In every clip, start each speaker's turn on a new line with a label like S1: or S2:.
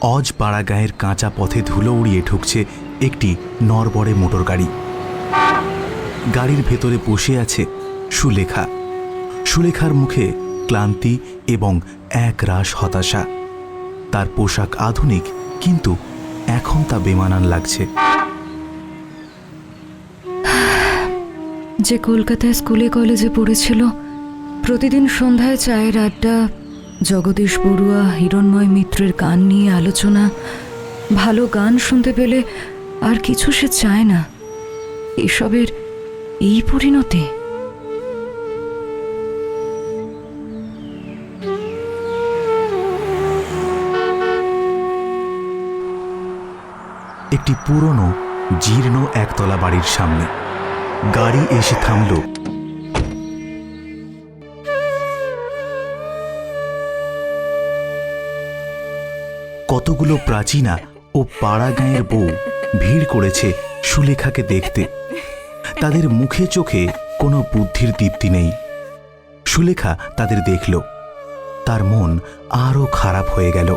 S1: অজ পাড়া গায়ের কাঁচা পথে ধুলো উড়িয়ে ঢুকছে একটি নরবরে মোটর গাড়ি। গাড়ির ভেতরে বসে আছে সুলেখা। সুলেখার মুখে ক্লান্তি এবং এক রাশ হতাশা। তার পোশাক আধুনিক, কিন্তু এখন তা বেমানান লাগছে।
S2: যে কলকাতায় স্কুলে কলেজে পড়েছিল, প্রতিদিন সন্ধ্যায় চায়ের আড্ডা জগদীশ বড়ুয়া হিরণময় মিত্রের গান নিয়ে আলোচনা, ভালো গান শুনতে পেলে আর কিছু সে চায় না। এসবের এই পরিণতি?
S1: একটি পুরনো, জীর্ণ একতলা বাড়ির সামনে। গাড়ি এসে থামল। কতগুলো প্রাচীনা ও পাড়া গাঁয়ের বউ ভিড় করেছে সুলেখাকে দেখতে। তাদের মুখে চোখে কোনো বুদ্ধির দীপ্তি নেই। সুলেখা তাদের দেখল। তার মন আরও খারাপ হয়ে গেল।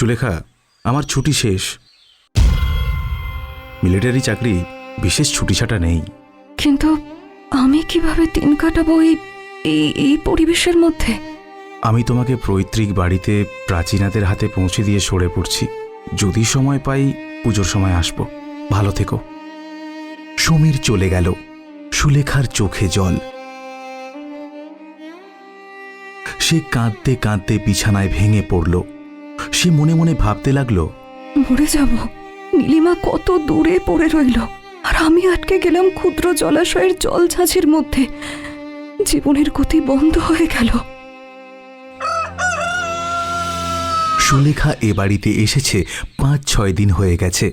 S1: সুলেখা আমার ছুটি শেষ। মিলিটারি চাকরি বিশেষ ছুটি ছাটা নেই।
S2: কিন্তু আমি কীভাবে দিন কাটাবো এই এই- এই পরিবেশের মধ্যে?
S1: আমি তোমাকে পৈতৃক বাড়িতে প্রাচীনাদের হাতে পৌঁছে দিয়ে সরে পড়ছি। যদি সময় পাই পুজোর সময় আসব। ভালো থেকো। সমীর চলে গেল। সুলেখার চোখে জল। সে কাঁদতে কাঁদতে বিছানায় ভেঙে পড়ল। সে মনে মনে ভাবতে লাগল
S2: মরে যাব। নীলিমা কত দূরে পড়ে রইল। আর আমি আটকে গেলাম ক্ষুদ্র জলাশয়ের জল ঝাঁঝির মধ্যে। জীবনের গতি বন্ধ হয়ে গেল।
S1: সুলেখা এ বাড়িতে এসেছে পাঁচ ছয় দিন হয়ে গেছে।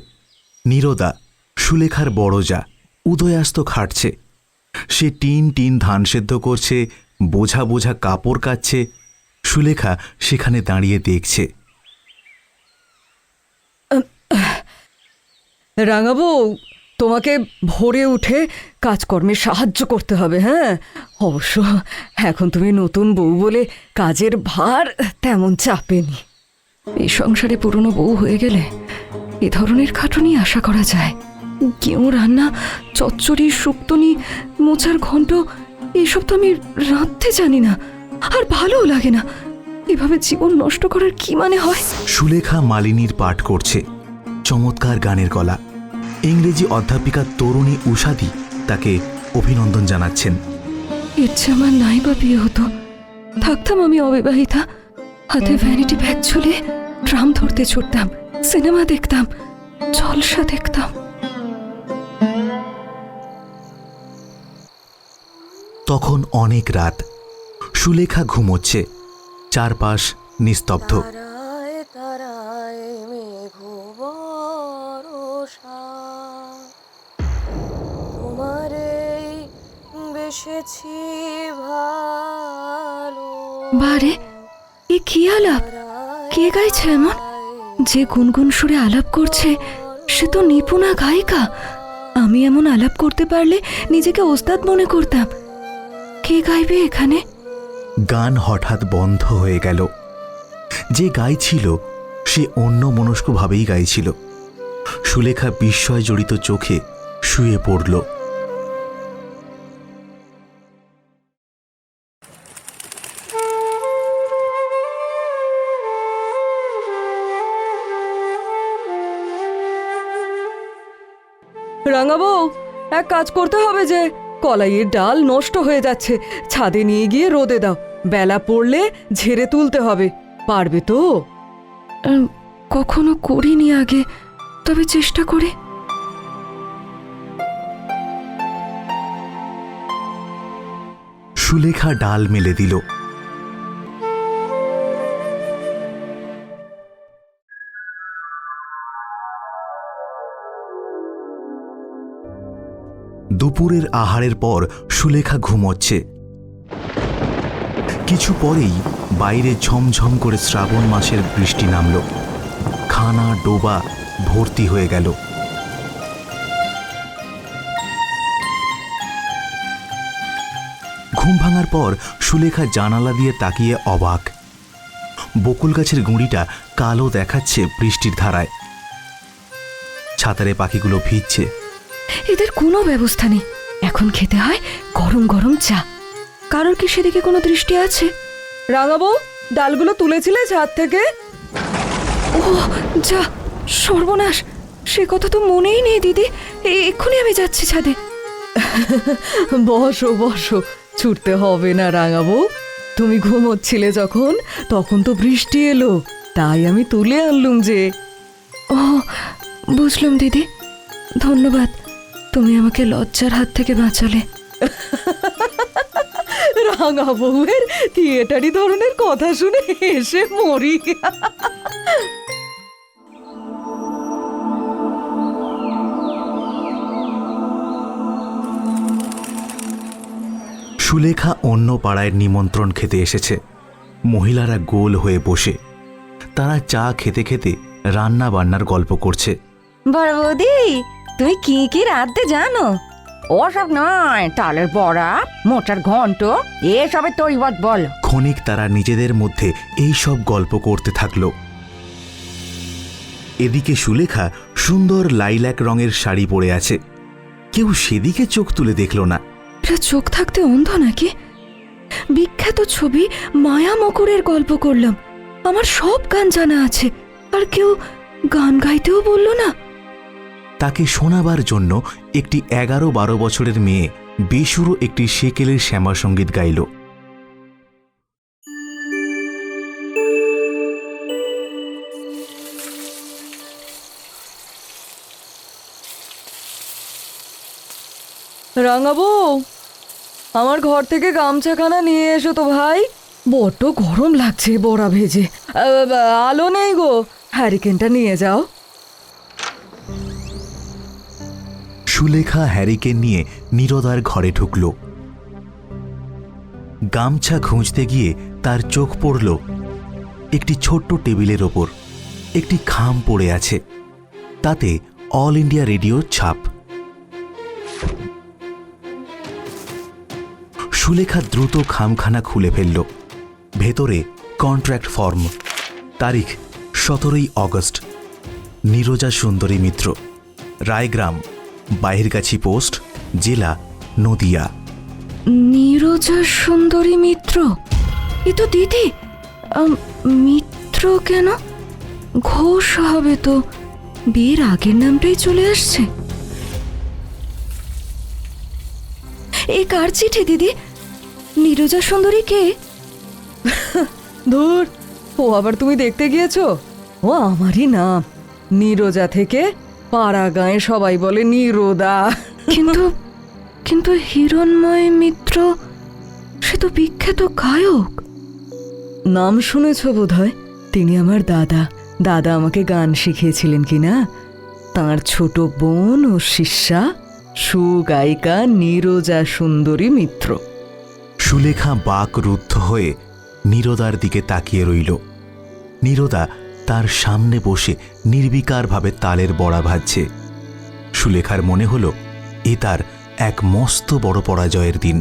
S1: নীরদা সুলেখার বড় যা উদয়াস্ত খাটছে। সে টিন টিন ধান সেদ্ধ করছে বোঝা বোঝা কাপড় কাচ্ছে। সুলেখা সেখানে দাঁড়িয়ে দেখছে।
S3: রাঙাবু, তোমাকে ভোরে উঠে কাজকর্মে সাহায্য করতে হবে হ্যাঁ? অবশ্য এখন তুমি নতুন বউ বলে কাজের ভার তেমন চাপেনি
S2: এই সংসারে পুরনো বউ হয়ে গেলে এ ধরনের খাটুনি আশা করা যায়। কেউ রান্না, চচ্চড়ি, শুক্তনি, মোচার ঘন্ট এসব তো আমি রাঁধতে জানি না, আর ভালোও লাগে না। এভাবে জীবন নষ্ট করার কি মানে হয়?
S1: সুলেখা মালিনীর পাঠ করছে, চমৎকার গানের গলা। ইংরেজি অধ্যাপিকা তরুণী উষাদি তাকে অভিনন্দন জানাচ্ছেন।
S2: ইচ্ছে আমার নাই বা বিয়ে হতো। থাকতাম আমি অবিবাহিতা। হাতে ভ্যানিটি ব্যাগ ঝুলিয়ে ট্রাম ধরতে ছুটতাম সিনেমা দেখতাম জলসা দেখতাম।
S1: তখন অনেক রাত। সুলেখা ঘুমোচ্ছে। চারপাশ নিস্তব্ধ।
S4: বেসেছি ভালো।
S2: বারে এ কি আলাপ? কে গাইছে এমন? যে গুনগুন সুরে আলাপ করছে সে তো নিপুণা গায়িকা। আমি এমন আলাপ করতে পারলে নিজেকে ওস্তাদ মনে করতাম। কে গাইবে এখানে?
S1: গান হঠাৎ বন্ধ হয়ে গেল। যে গাইছিল সে অন্য মনস্কভাবেই গাইছিল। সুলেখা বিস্ময় জড়িত চোখে শুয়ে পড়ল।
S3: রাঙাবু। এক কাজ করতে হবে যে কলাইয়ের ডাল নষ্ট হয়ে যাচ্ছে। ছাদে নিয়ে গিয়ে রোদে দাও। বেলা পড়লে ঝেড়ে তুলতে হবে। পারবে তো?
S2: কখনো করিনি আগে তবে চেষ্টা করি।
S1: সুলেখা ডাল মেলে দিল। দুপুরের আহারের পর সুলেখা ঘুমোচ্ছে। কিছু পরেই বাইরে ঝমঝম করে শ্রাবণ মাসের বৃষ্টি নামল। খানা ডোবা ভর্তি হয়ে গেল। ঘুম ভাঙার পর সুলেখা জানালা দিয়ে তাকিয়ে অবাক। বকুল গাছের গুঁড়িটা কালো দেখাচ্ছে বৃষ্টির ধারায়। ছাতারে পাখিগুলো ভিজছে।
S2: এদের কোনো ব্যবস্থা নেই। এখন খেতে হয় গরম গরম চা। কারোর কি সেদিকে কোনো দৃষ্টি আছে?
S3: রাঙাবো ডালগুলো তুলেছিলে ছাদ থেকে?
S2: ও যা সর্বনাশ। সে কথা তো মনেই নেই দিদি। এক্ষুনি আমি যাচ্ছি ছাদে।
S3: বসো বসো। ছুটতে হবে না রাঙাবো। তুমি ঘুমোচ্ছিলে যখন তখন তো বৃষ্টি এলো। তাই আমি তুলে আনলুম যে।
S2: ও বুঝলাম দিদি। ধন্যবাদ। তুমি আমাকে লজ্জার হাত থেকে বাঁচালে।
S3: রাঙা বউয়ের থিয়েটারি ধরনের কথা শুনে হেসে মরি।
S1: সুলেখা অন্য পাড়ায় নিমন্ত্রণ খেতে এসেছে। মহিলারা গোল হয়ে বসে। তারা চা খেতে খেতে রান্না বান্নার গল্প করছে।
S5: বড় বৌদি তুমি কি কি রাঁধতে জানো? ওসব নয় তালের বড়া মোটার ঘন্ট এসবের তৈবত বল।
S1: ক্ষণিক তারা নিজেদের মধ্যে এই সব গল্প করতে থাকল। এদিকে সুলেখা সুন্দর লাইল্যাক রঙের শাড়ি পরে আছে। কেউ সেদিকে চোখ তুলে দেখল না।
S2: এরা চোখ থাকতে অন্ধ নাকি? বিখ্যাত ছবি মায়া মকরের গল্প করলাম। আমার সব গান জানা আছে। আর কেউ গান গাইতেও বলল না?
S1: তাকে শোনাবার জন্য একটি এগারো বারো বছরের মেয়ে বেসুরো একটি সেকেলের শ্যামা সংগীত গাইল।
S3: রাঙাবো, আমার ঘর থেকে গামছাখানা নিয়ে এসো তো ভাই। বড্ড গরম লাগছে বড়া ভেজে। আলো নেই গো। হ্যারিকেনটা নিয়ে যাও।
S1: সুলেখা হ্যারিকে নিয়ে নীরদার ঘরে ঢুকল। গামছা খুঁজতে গিয়ে তার চোখ পড়ল একটি ছোট্ট টেবিলের ওপর। একটি খাম পড়ে আছে। তাতে অল ইন্ডিয়া রেডিওর ছাপ। সুলেখা দ্রুত খামখানা খুলে ফেলল। ভেতরে কন্ট্রাক্ট ফর্ম। তারিখ সতেরোই অগস্ট। নীরজা সুন্দরী মিত্র। রায়গ্রাম। বাহিরগাছি পোস্ট জেলা নদিয়া।
S2: নীরজা সুন্দরী মিত্র? এ তো দিদি মিত্র কেন? ঘোষ হবে তো বিয়ের আগের নামটাই চলে আসছে। এ কার চিঠি দিদি? নীরজা সুন্দরী কে?
S3: ধুর ও আবার তুমি দেখতে গিয়েছো? ও আমারই নাম নীরজা থেকে পাড়া গায়ে সবাই বলে নীরদা।
S2: কিন্তু কিন্তু হিরণময় মিত্র সে তো বিখ্যাত গায়ক।
S3: নাম শুনেছ বোধহয়? তিনি আমার দাদা। দাদা আমাকে গান শিখিয়েছিলেন কি না তাঁর ছোট বোন ও শিষ্যা সুগায়িকা নীরজা সুন্দরী মিত্র।
S1: সুলেখা বাক রুদ্ধ হয়ে নীরদার দিকে তাকিয়ে রইল। নীরদা তার সামনে বসে নির্বিকারভাবে তালের বড়া ভাজছে। সুলেখার মনে হলো, এ তার এক মস্ত বড় পরাজয়ের দিন।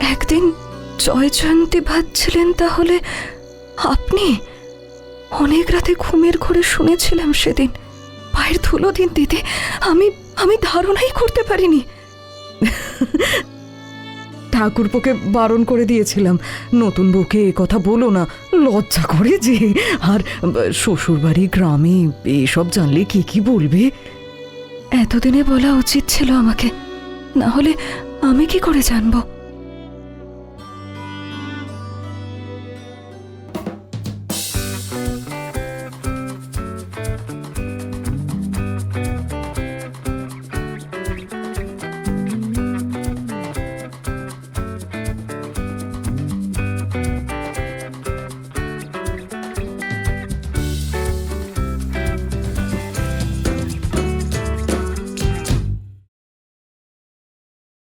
S2: একদিন জয়জয়ন্তী ভাবছিলেন তাহলে আপনি? অনেক রাতে ঘুমের ঘরে শুনেছিলাম সেদিন। পায়ের ধুলো দিন দিদি আমি আমি ধারণাই করতে পারিনি।
S3: ঠাকুরপোকে বারণ করে দিয়েছিলাম। নতুন বউকে এ কথা বলো না, লজ্জা করে যে। আর শ্বশুরবাড়ি, গ্রামে, এসব জানলে কি কি বলবে?
S2: এতদিনে বলা উচিত ছিল আমাকে। না হলে আমি কি করে জানব?